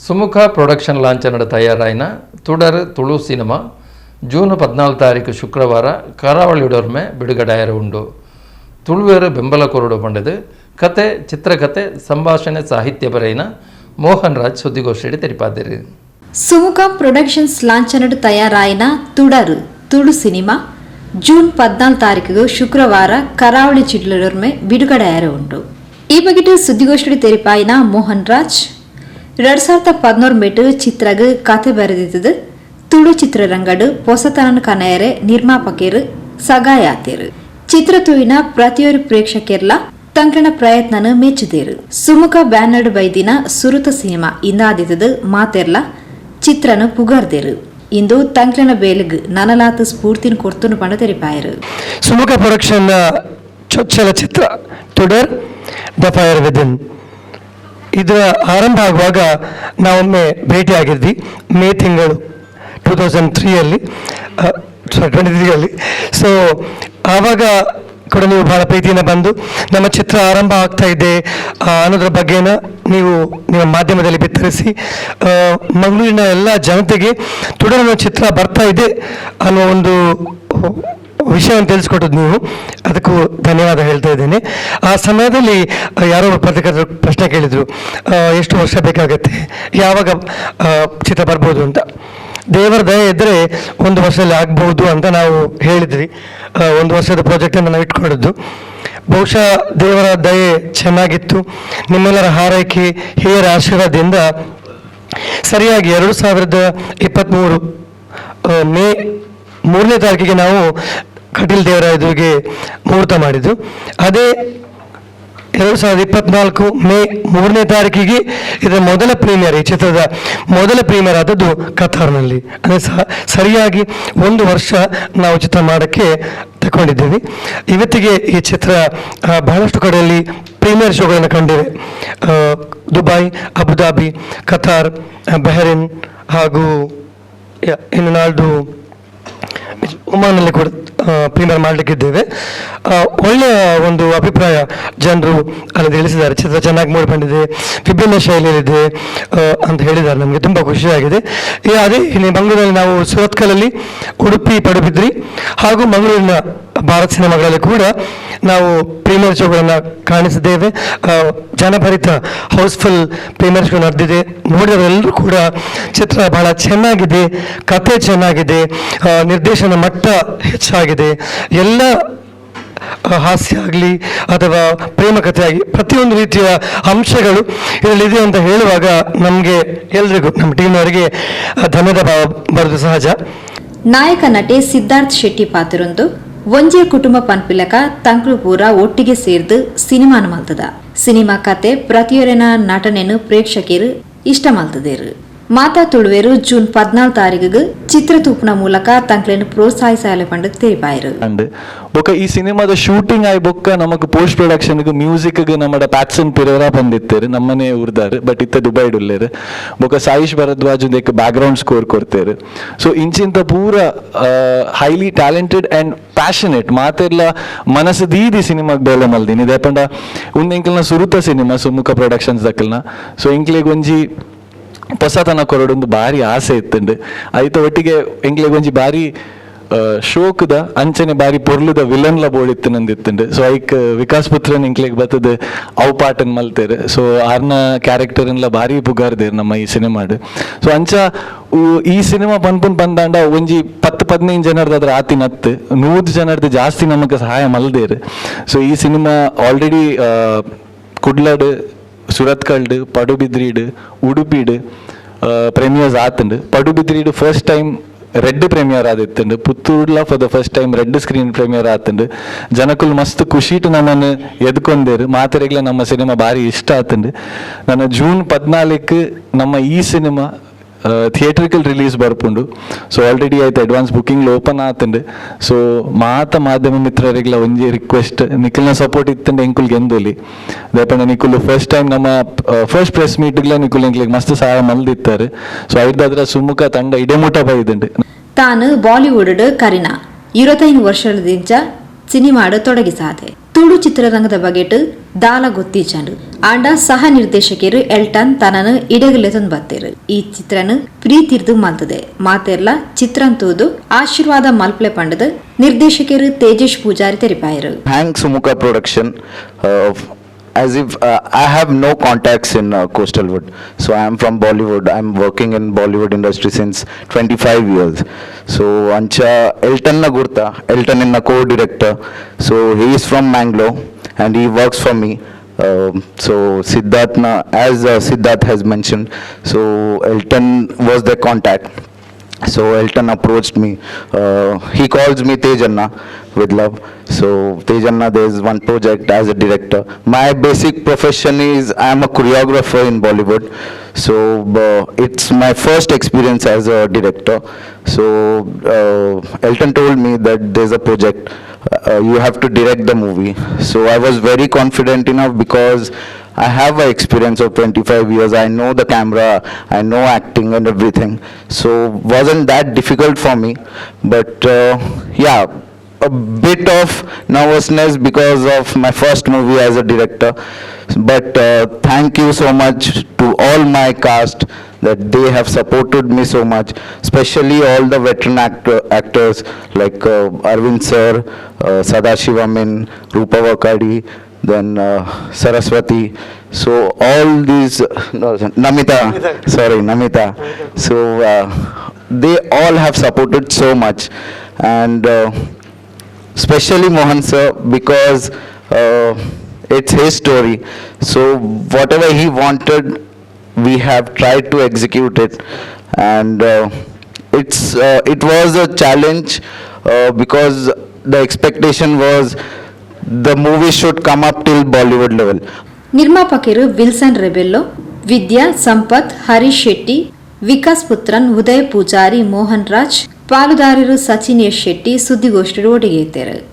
Sumukha production లాంఛనడ తయారైన తుడర్ Tulu cinema June ಪದ್ನಾಲ್ಕು ತಾರೀಕು ಶುಕ್ರವಾರ ಕರಾವಳಿಯೊಡೊರ್ಮೆ ಬಿಡುಗಡೆಯಾರ ಉಂಡು ತುಳುವೇರು ಬೆಂಬಲ ಕೊರಡು ಪಂಡದು ಕತೆ ಚಿತ್ರಕಥೆ ಸಂಭಾಷಣೆ ಸಾಹಿತ್ಯ ಬರೆಯಿನ ಮೋಹನ್ ರಾಜ್ ಸುದ್ದಿಗೋಷ್ಠಿಯಲ್ಲಿ ತೆರಿಪಾದಿರಿ Sumukha productions ಲಾಂಛನಡು ತಯಾರಾಯಿನ ತುಡರು Tulu cinema June ಪದ್ನಾಲ್ಕು ತಾರೀಕು ಶುಕ್ರವಾರ ಕರಾವಳಿ ಜಿಲ್ಲೆಯೊರ್ಮೆ ಬಿಡುಗಡೆಯಾರ ಉಂಟು ಈ ಬಗೆಟ್ ಸುದ್ದಿಗೋಷ್ಠಿ ತೆರಿಪಾಯಿನ ಮೋಹನ್ ರಾಜ್ ಎರಡ್ ಸಾವಿರದ ಪದ್ನೂರು ಮೇಟು ಚಿತ್ರಗ್ ಕತೆ ಬರೆದಿದ್ದದು ತುಳು ಚಿತ್ರರಂಗಡು ಹೊಸತನ ಕನೆಯರೆ ನಿರ್ಮಾಪಕರು ಸಗಾಯಾತಿರು. ಚಿತ್ರತುವಿನ ಪ್ರತಿಯೊರು ಪ್ರೇಕ್ಷಕರ್ಲ ತಂಕಣ ಪ್ರಯತ್ನನ ಮೆಚ್ಚಿದೇರು ಸುಮುಖ ಬ್ಯಾನರ್ಡ್ ಬೈದಿನ ಸುರುತ ಸಿನಿಮಾ ಇಂದಾದಿದ್ದದು ಮಾತೆರ್ಲ ಚಿತ್ರನ ಪುಗರ್ದೇರು. ಇಂದು ತಂಕ್ಲನ ಬೇಲಗ್ ನನಲಾತ ಸ್ಫೂರ್ತಿನ ಕೊರ್ತುನು ಪಂಡ ತೆರಿಪಾಯರು. ಸುಮುಖ ಪ್ರೊಡಕ್ಷನ್ ಚೊಚ್ಚಲ ಚಿತ್ರ ಟುಡರ್ ದ ಫೈರ್ ವಿದಿನ್. ಇದರ ಆರಂಭ ಆಗುವಾಗ ನಾವೊಮ್ಮೆ ಭೇಟಿಯಾಗಿದ್ವಿ. ಮೇ ತಿಂಗಳು ಟೂ ತೌಸಂಡ್ ತ್ರೀಯಲ್ಲಿ ಟ್ವೆಂಟಿ ತ್ರೀಯಲ್ಲಿ ಸೊ ಆವಾಗ ಕೂಡ ನೀವು ಬಹಳ ಪ್ರೀತಿಯಿಂದ ಬಂದು ನಮ್ಮ ಚಿತ್ರ ಆರಂಭ ಆಗ್ತಾ ಇದೆ. ಅನ್ನೋದ್ರ ಬಗ್ಗೆನ ನೀವು ನಿಮ್ಮ ಮಾಧ್ಯಮದಲ್ಲಿ ಬಿತ್ತರಿಸಿ ಮಂಗಳೂರಿನ ಎಲ್ಲ ಜನತೆಗೆ ತುಡರನ ಚಿತ್ರ ಬರ್ತಾ ಇದೆ ಅನ್ನೋ ಒಂದು ವಿಷಯವನ್ನು ತಿಳಿಸ್ಕೊಟ್ಟದ್ದು ನೀವು. ಅದಕ್ಕೂ ಧನ್ಯವಾದ ಹೇಳ್ತಾ ಇದ್ದೇನೆ. ಆ ಸಮಯದಲ್ಲಿ ಯಾರೋ ಪತ್ರಕರ್ತರು ಪ್ರಶ್ನೆ ಕೇಳಿದರು ಎಷ್ಟು ವರ್ಷ ಬೇಕಾಗತ್ತೆ, ಯಾವಾಗ ಚಿತ್ರ ಬರ್ಬೋದು ಅಂತ. ದೇವರ ದಯ ಇದ್ದರೆ ಒಂದು ವರ್ಷದಲ್ಲಿ ಆಗ್ಬೋದು ಅಂತ ನಾವು ಹೇಳಿದ್ವಿ. ಒಂದು ವರ್ಷದ ಪ್ರಾಜೆಕ್ಟನ್ನು ನಾವು ಇಟ್ಕೊಂಡಿದ್ದು. ಬಹುಶಃ ದೇವರ ದಯೆ ಚೆನ್ನಾಗಿತ್ತು. ನಿಮ್ಮೆಲ್ಲರ ಹಾರೈಕೆ, ಹಿರಿಯರ ಆಶೀರ್ವಾದದಿಂದ ಸರಿಯಾಗಿ ಎರಡು ಸಾವಿರದ ಇಪ್ಪತ್ತ್ಮೂರು ಮೇ ಮೂರನೇ ತಾರೀಕಿಗೆ ನಾವು ಕಟೀಲ್ ದೇವರ ಎದುರಿಗೆ ಮುಹೂರ್ತ ಮಾಡಿದ್ದು. ಅದೇ ಎರಡು ಸಾವಿರದ ಇಪ್ಪತ್ನಾಲ್ಕು ಮೇ ಮೂರನೇ ತಾರೀಕಿಗೆ ಇದರ ಮೊದಲ ಪ್ರೀಮಿಯರ್, ಈ ಚಿತ್ರದ ಮೊದಲ ಪ್ರೀಮಿಯರ್ ಆದದ್ದು ಕತಾರ್ನಲ್ಲಿ. ಅಂದರೆ ಸರಿಯಾಗಿ ಒಂದು ವರ್ಷ ನಾವು ಚಿತ್ರ ಮಾಡೋಕ್ಕೆ ತಗೊಂಡಿದ್ದೀವಿ ಇವತ್ತಿಗೆ ಈ ಚಿತ್ರ ಬಹಳಷ್ಟು ಕಡೆಯಲ್ಲಿ ಪ್ರೀಮಿಯರ್ ಶೋಗಳನ್ನು ಕಂಡಿವೆ. Dubai, Abu Dhabi, Qatar, Bahrain ಹಾಗೂ ಇನ್ನು ನಾಳ್ದು ಒಮಾನಲ್ಲಿ ಕೂಡ ಪ್ರೀಮಿಯರ್ ಮಾಡಲಿಕ್ಕಿದ್ದೇವೆ. ಒಳ್ಳೆಯ ಒಂದು ಅಭಿಪ್ರಾಯ ಜನರು ಅಲ್ಲಿ ತಿಳಿಸಿದ್ದಾರೆ. ಚಿತ್ರ ಚೆನ್ನಾಗಿ ಮೂಡಿ ಬಂದಿದೆ ವಿಭಿನ್ನ ಶೈಲಿಯಲ್ಲಿದೆ ಅಂತ ಹೇಳಿದ್ದಾರೆ. ನಮಗೆ ತುಂಬ ಖುಷಿಯಾಗಿದೆ. ಅದೇ ಇಲ್ಲಿ ಮಂಗಳೂರಿನಲ್ಲಿ ನಾವು ಸುರತ್ಕಲಲ್ಲಿ ಉಡುಪಿ ಪಡುಬಿದ್ರಿ ಹಾಗೂ ಮಂಗಳೂರಿನ ಭಾರತ್ ಸಿನಿಮಾಗಳಲ್ಲಿ ಕೂಡ ನಾವು ಪ್ರೀಮಿಯರ್ ಶೋಗಳನ್ನು ಕಾಣಿಸಿದ್ದೇವೆ. ಜನಭರಿತ ಹೌಸ್ಫುಲ್ ಪ್ರೀಮಿಯರ್ ಶೋ ನಡೆದಿದೆ. ನೋಡಿದವರೆಲ್ಲರೂ ಕೂಡ ಚಿತ್ರ ಬಹಳ ಚೆನ್ನಾಗಿದೆ, ಕತೆ ಚೆನ್ನಾಗಿದೆ ನಿರ್ದೇಶನ ಮಟ್ಟ ಹೆಚ್ಚಾಗಿದೆ. ಎಲ್ಲ ಹಾಸ್ಯ ಆಗಲಿ ಅಥವಾ ಪ್ರೇಮ ಆಗಲಿ ಪ್ರತಿಯೊಂದು ರೀತಿಯ ಅಂಶಗಳು ಇದರಲ್ಲಿದೆ ಅಂತ ಹೇಳುವಾಗ ನಮಗೆ ಎಲ್ರಿಗೂ, ನಮ್ಮ ಟೀಮ್ನವರಿಗೆ ಧನ್ಯದ ಭಾವ ಬರೋದು ಸಹಜ. ನಾಯಕ ನಟಿ ಸಿದ್ಧಾರ್ಥ್ ಶೆಟ್ಟಿ ಪಾತ್ರರೊಂದು ಒಂಜೆ ಕುಟುಂಬ ಪನ್ಪಿಲಕ ತಂಕ್ಲು ಪೂರ ಒಟ್ಟಿಗೆ ಸೇರ್ದು ಸಿನಿಮಾನ ಮಲ್ತದ ಸಿನಿಮಾ ಕತೆ ಪ್ರತಿಯೊರೆನ ನಟನೆನು ಪ್ರೇಕ್ಷಕರು ಇಷ್ಟ ಮಲ್ತದೇರು ಮಾತಾ ತುಳುವೆರು ಜೂನ್ ಪದ್ನಾಲ್ ತಾರೀಕಿಗೆ ಚಿತ್ರತೂಪ್ನ ಮೂಲಕ ತಂಕ್ಲೇನು ಪ್ರೋತ್ಸಾಹಿಸಲು ಪಂಡ ತೇಪಾಯಿರು ಅಂಡ್ ಬೊಕ್ಕ ಈ ಸಿನಿಮಾದ ಶೂಟಿಂಗ್ ಆಯ್ ಬೊಕ್ಕ ನಮಕ್ ಪೋಸ್ಟ್ ಪ್ರೊಡಕ್ಷನ್ ಮ್ಯೂಸಿಕ್ ನಮ್ಮಡ ಪ್ಯಾಟ್ಸನ್ ಪಿರವರ ಬಂದಿತ್ತೇರು, ನಮ್ಮನೆ ಊರ್ದಾರು ಬಟ್ ಇತ್ತ ದುಬೈ ಡುಲ್ಲೇರು ಬೊಕ್ಕ ಸಾಯಿಶ್ ಭರದ್ವಾಜ್ ಒಂದೇಕ ಬ್ಯಾಕ್ ಸ್ಕೋರ್ ಕೊಡ್ತೇರು. ಸೊ ಇಂಚಿಂತ ಪೂರ ಹೈಲಿ ಟ್ಯಾಲೆಂಟೆಡ್ ಅಂಡ್ ಪ್ಯಾಷನೇಟ್ ಮಾತೆಲ್ಲ ಮನಸ್ಸು ದೀದಿ ಸಿನಿಮಾಗೆ ಬೇಲೆ ಮಲ್ದಿನಿ. ದೇಪಂಡ ಒಂದು ಸುರುತ ಸಿನಿಮಾ, ಸುಮುಖ ಪ್ರೊಡಕ್ಷನ್ಸ್ ದಕ್ಕಲ್ನ ಸೊ ಎಂಕ್ಲೆಗ್ ಒಂಜಿ ಹೊಸತನ ಕೊರಡೊಂದು ಭಾರಿ ಆಸೆ ಇತ್ತುಂಡು. ಐತ ಒಟ್ಟಿಗೆ ಎಂಕ್ಲೆಗ್ ಒಂಜಿ ಭಾರಿ ಶೋಕುದ, ಅಂಚನೆ ಬಾರಿ ಪೊರ್ಲುದ ವಿಲನ್ಲ ಬೋಳಿತ್ತು ನಂದಿತ್ತುಂಡು. ಸೊ ಐಕ್ ವಿಕಾಸ್ ಪುತ್ರನ್ ಇಂಕ್ಲೆಗ್ ಬತ್ತದ ಅವು ಪಾಟನ್ ಮಲ್ತೇರು. ಸೊ ಆರ್ನ ಕ್ಯಾರೆಕ್ಟರ್ನ್ಲ ಭಾರಿ ಪುಗಾರ್ದೇರು ನಮ್ಮ ಈ ಸಿನಿಮಾಡ್. ಸೊ ಅಂಚ ಈ ಸಿನಿಮಾ ಪನ್ಪುನ್ ಬಂದಾಂಡ ಒಂಜಿ ಪತ್ತು ಪದಿನೈದು ಜನರದ ಅದ್ರ ಆತಿ ನತ್ತು. ನೂರು ಜನರ್ದು ಜಾಸ್ತಿ ನಮಗೆ ಸಹಾಯ ಮಲ್ದೇರು. ಸೊ ಈ ಸಿನಿಮಾ ಆಲ್ರೆಡಿ ಕುಡ್ಲಡ್ ಸುರತ್ಕಲ್ಡ್ ಪಡುಬಿದ್ರೀಡ್ ಉಡುಪಿಡ್ ಪ್ರೀಮಿಯರ್ಸ್ ಆತುಂಡು ಪಡುಬಿದ್ರೀಡ್ ಫಸ್ಟ್ ಟೈಮ್ ರೆಡ್ ಪ್ರೀಮಿಯರ್ ಆದಿತ್ತುಂಡು ಪುತ್ತೂರ್ಲ for the first time red screen premier ಆತುಂಡು ಜನಕ್ಕುಲ್ ಮಸ್ತ್ ಖುಷಿಟ್ ನಮ್ಮನ್ನು ಎದ್ಕೊಂಡೇರು ಮಾತೆರೆಗ್ಲ ನಮ್ಮ ಸಿನಿಮಾ ಭಾರಿ ಇಷ್ಟ ಆತುಂಡು ನನ್ನ ಜೂನ್ ಪದ್ನಾಲ್ಕು ನಮ್ಮ ಈ ಸಿನಿಮಾ ಥಿಯೇಟ್ರಿಕಲ್ ರಿಲೀಸ್ ಬರ್ಪುಂಡು. ಸೊ ಆಲ್ರೆಡಿ ಆಯ್ತು ಅಡ್ವಾನ್ಸ್ ಬುಕಿಂಗ್ ಓಪನ್ ಆತುಂಡು. ಸೊ ಮಾತ ಮಾಧ್ಯಮ ಮಿತ್ರರಿಗ್ಲ ಒಂಜಿ ರಿಕ್ವೆಸ್ಟ್ ನಿಖಿಲ್ನ ಸಪೋರ್ಟ್ ಇತ್ತಂಡು ಎಂಕುಲ್ ಗೆಂದೊಲಿ. ದೇಪಂಡ ನಿಕುಲು ಫಸ್ಟ್ ಟೈಮ್ ನಮ್ಮ ಫಸ್ಟ್ ಪ್ರೆಸ್ ಮೀಟ್ಗ್ಲ ನಿಖುಲ್ ಎಂಕ್ಲಿಗೆ ಮಸ್ತ್ ಸಹಾಯ ಮಲ್ದಿತ್ತಾರೆ. ಸೊ ಐದಾದ್ರ ಸುಮುಖ ತಂಡ ಇಡೆಮುಟ ಬೈದುಂಡು ತಾನು ಬಾಲಿವುಡ್ ಕರಿನಾ. ಇರುವತ್ತೈದು ವರ್ಷದಿಂದ ಸಿನಿಮಾಡು ತೊಡಗಿಸಾದೆ. ತುಳು ಚಿತ್ರರಂಗದ ಬಗೆಟ್ ದಾಲ ಗೊತ್ತಿಜಂಡು ಆಂಡ ಸಹ ನಿರ್ದೇಶಕರು ಎಲ್ಟನ್ ತನನು ಇಡಗಲೆತೊಂದು ಬತ್ತೇರು. ಈ ಚಿತ್ರನ ಪ್ರೀತಿರ್ದು ಮಲ್ತದೆ ಮಾತೆರ್ಲ ಚಿತ್ರನ್ ತೂದು ಆಶೀರ್ವಾದ ಮಲ್ಪಲೆ ಪಂಡದ ನಿರ್ದೇಶಕರು ತೇಜೇಶ್ ಪೂಜಾರಿ ತೆರಿಪಾಯರು. ಥ್ಯಾಂಕ್ಸ್ ಮುಖ production. Uh, as if uh, I have no contacts in uh, Coastal Wood. So I am from Bollywood. I'm working in Bollywood industry since 25 years. So Ancha Elton Nagurta, Elton is a co-director. So he is from Mangalore and he works for me. Um so Siddharth, as uh, Siddharth has mentioned, so Elton was the contact. So Elton approached me. Uh, he calls me Tejanna with love. So Tejanna, there's one project as a director. My basic profession is I'm a choreographer in Bollywood. So uh, it's my first experience as a director. So uh, Elton told me that there's a project. Uh, you have to direct the movie. So I was very confident enough because I have a experience of 25 years. I know the camera, I know acting and everything. So wasn't that difficult for me. But uh, yeah, a bit of nervousness because of my first movie as a director. But uh, thank you so much to all my cast that they have supported me so much, especially all the veteran actor, actors like uh, Arvind sir, uh, Sadashivamin, Rupa Vakadi, then uh, Saraswati. So all these, no, Namita, sorry, Namita. So uh, they all have supported so much. And uh, especially Mohan sir because uh, it's his story. So whatever he wanted, we have tried to execute it, and uh, it's uh, it was a challenge uh, because the expectation was the movie should come up till Bollywood level. ನಿರ್ಮಾಪಕರು Wilson Rebello, Vidya, Sampath, Harish Shetty, Vikas Puthran, Uday Poojary, Mohan Raj, ಪಾಲುದಾರರು Sachin S Shetty ಸುದ್ದಿಗೋಷ್ಠಿ ಇದ್ದಾರೆ